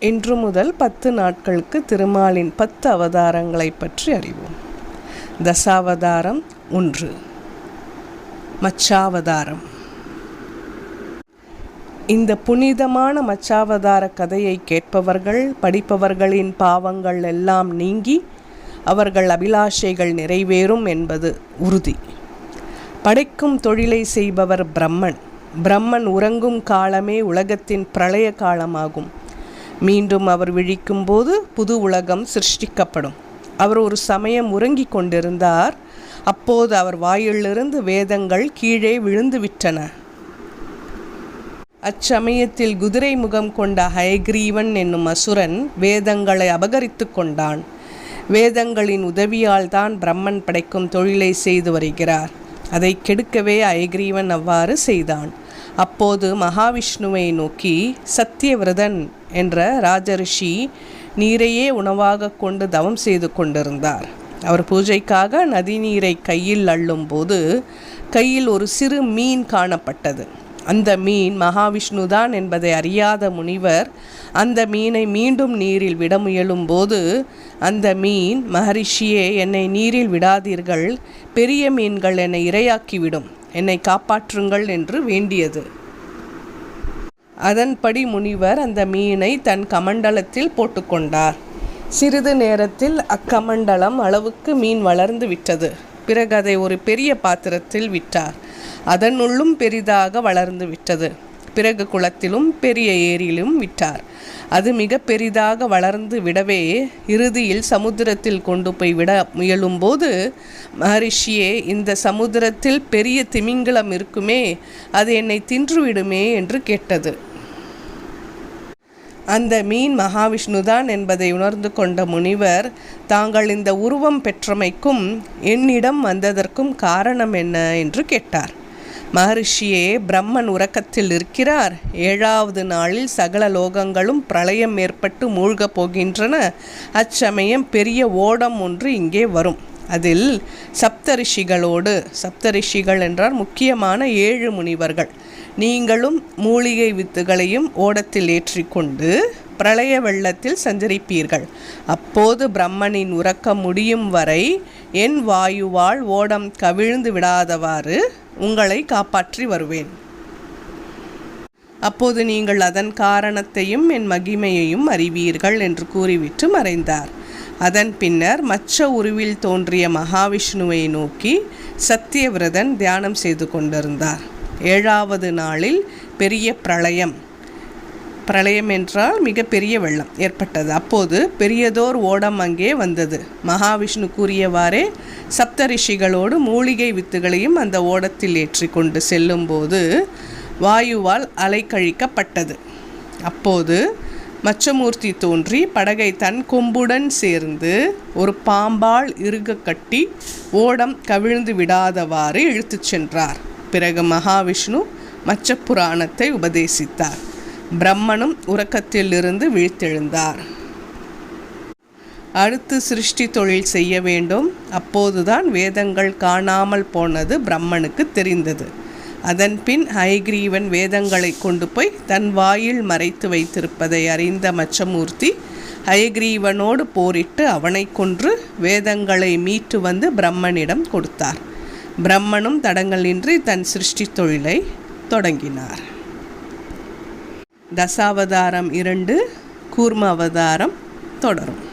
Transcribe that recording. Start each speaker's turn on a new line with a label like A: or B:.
A: இன்று முதல் பத்து நாட்களுக்கு திருமாலின் பத்து அவதாரங்களை பற்றி அறிவோம். தசாவதாரம் ஒன்று. மச்சாவதாரம். இந்த புனிதமான மச்சாவதார கதையை கேட்பவர்கள் படிப்பவர்களின் பாவங்கள் எல்லாம் நீங்கி அவர்கள் அபிலாஷைகள் நிறைவேறும் என்பது உறுதி. படைக்கும் தொழிலை செய்பவர் பிரம்மன். பிரம்மன் உறங்கும் காலமே உலகத்தின் பிரளய காலமாகும். மீண்டும் அவர் விழிக்கும்போது புது உலகம் சிருஷ்டிக்கப்படும். அவர் ஒரு சமயம் உறங்கிக் கொண்டிருந்தார். அப்போது அவர் வாயிலிருந்து வேதங்கள் கீழே விழுந்து விட்டன அச்சமயத்தில் குதிரை முகம் கொண்ட ஹயக்ரீவன் என்னும் அசுரன் வேதங்களை அபகரித்து கொண்டான். வேதங்களின் உதவியால் தான் பிரம்மன் படைக்கும் தொழிலை செய்து வருகிறார். அதை கெடுக்கவே அயக்ரீவன் அவ்வாறு செய்தான். அப்போது மகாவிஷ்ணுவை நோக்கி சத்தியவிரதன் என்ற ராஜரிஷி நீரையே உணவாக கொண்டு தவம் செய்து கொண்டிருந்தார். அவர் பூஜைக்காக நதி நீரை கையில் அள்ளும்போது கையில் ஒரு சிறு மீன் காணப்பட்டது. அந்த மீன் மகாவிஷ்ணுதான் என்பதை அறியாத முனிவர் அந்த மீனை மீண்டும் நீரில் விட முயலும்போது அந்த மீன் மகரிஷியே என்னை நீரில் விடாதீர்கள் பெரிய மீன்கள் என்னை இரையாக்கிவிடும். என்னை காப்பாற்றுங்கள் என்று வேண்டியது. அதன்படி முனிவர் அந்த மீனை தன் கமண்டலத்தில் போட்டுக்கொண்டார். சிறிது நேரத்தில் அக்கமண்டலம் அளவுக்கு மீன் வளர்ந்து விட்டது. பிறகு அதை ஒரு பெரிய பாத்திரத்தில் விட்டார். அதனுள்ளும் பெரிதாக வளர்ந்து விட்டது. பிறகு குளத்திலும் பெரிய ஏரியிலும் விட்டார். அது மிக பெரிதாக வளர்ந்து விடவே இறுதியில் சமுத்திரத்தில் கொண்டு போய் விட முயலும்போது மகரிஷியே இந்த சமுத்திரத்தில் பெரிய திமிங்கலம் இருக்குமே அது என்னை தின்றுவிடுமே என்று கேட்டது. அந்த மீன் மகாவிஷ்ணுதான் என்பதை உணர்ந்து கொண்ட முனிவர் தாங்கள் இந்த உருவம் பெற்றமைக்கும் என்னிடம் வந்ததற்கும் காரணம் என்ன என்று கேட்டார். மகரிஷியே பிரம்மன் உறக்கத்தில் இருக்கிறார் ஏழாவது நாளில் சகல லோகங்களும் பிரளயம் ஏற்பட்டு மூழ்கப் போகின்றன. அச்சமயம் பெரிய ஓடம் ஒன்று இங்கே வரும். அதில் சப்தரிஷிகளோடு சப்தரிஷிகள் என்றால் முக்கியமான ஏழு முனிவர்கள். நீங்களும் மூலிகை வித்துகளையும் ஓடத்தில் ஏற்றிக்கொண்டு பிரளய வெள்ளத்தில் சஞ்சரிப்பீர்கள். அப்போது பிரம்மனின் உறக்கம் முடியும் வரை என் வாயுவால் ஓடம் கவிழ்ந்து விடாதவாறு உங்களை காப்பாற்றி வருவேன். அப்போது நீங்கள் அதன் காரணத்தையும் என் மகிமையையும் அறிவீர்கள் என்று கூறிவிட்டு மறைந்தார். அதன் பின்னர் மச்ச உருவில் தோன்றிய மகாவிஷ்ணுவை நோக்கி சத்தியவிரதன் தியானம் செய்து கொண்டிருந்தார். ஏழாவது நாளில் பெரிய பிரளயம். பிரளயம் என்றால் மிக பெரிய வெள்ளம் ஏற்பட்டது. அப்போது பெரியதோர் ஓடம் அங்கே வந்தது. மகாவிஷ்ணு கூறியவாறே சப்தரிஷிகளோடு மூலிகை வித்துகளையும் அந்த ஓடத்தில் ஏற்றி கொண்டு செல்லும்போது வாயுவால் அலைக்கழிக்கப்பட்டது. அப்போது மச்சமூர்த்தி தோன்றி படகை தன் கொம்புடன் சேர்ந்து ஒரு பாம்பால் இறுக கட்டி ஓடம் கவிழ்ந்து விடாதவாறு இழுத்துச் சென்றார். பிறகு மகாவிஷ்ணு மச்ச புராணத்தை உபதேசித்தார். பிரம்மனும் உறக்கத்திலிருந்து விழித்தெழுந்தார். அடுத்து சிருஷ்டி தொழில் செய்ய வேண்டும். அப்போதுதான் வேதங்கள் காணாமல் போனது பிரம்மனுக்கு தெரிந்தது. அதன்பின் ஹைகிரீவன் வேதங்களை கொண்டு போய் தன் வாயில் மறைத்து வைத்திருப்பதை அறிந்த மச்சமூர்த்தி ஹயக்ரீவனோடு போரிட்டு அவனை கொன்று வேதங்களை மீட்டு வந்து பிரம்மனிடம் கொடுத்தார். பிரம்மனும் தடங்களின்றி தன் சிருஷ்டி தொழிலை தொடங்கினார். தசாவதாரம் இரண்டு கூர்ம அவதாரம் தொடரும்.